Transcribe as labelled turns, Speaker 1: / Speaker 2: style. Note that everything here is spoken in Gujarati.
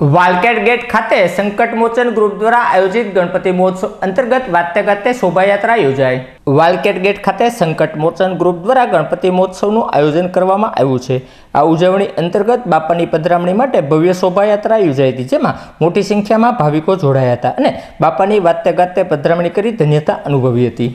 Speaker 1: વાલકેટ ગેટ ખાતે સંકટમોચન ગ્રુપ દ્વારા આયોજિત ગણપતિ મહોત્સવ અંતર્ગત વાતે ગાતે શોભાયાત્રા યોજાઈ. વાલકેટ ગેટ ખાતે સંકટમોચન ગ્રુપ દ્વારા ગણપતિ મહોત્સવનું આયોજન કરવામાં આવ્યું છે. આ ઉજવણી અંતર્ગત બાપાની પધરામણી માટે ભવ્ય શોભાયાત્રા યોજાઈ હતી, જેમાં મોટી સંખ્યામાં ભાવિકો જોડાયા હતા અને બાપાની વાતે ગાતે પધરામણી કરી ધન્યતા અનુભવી હતી.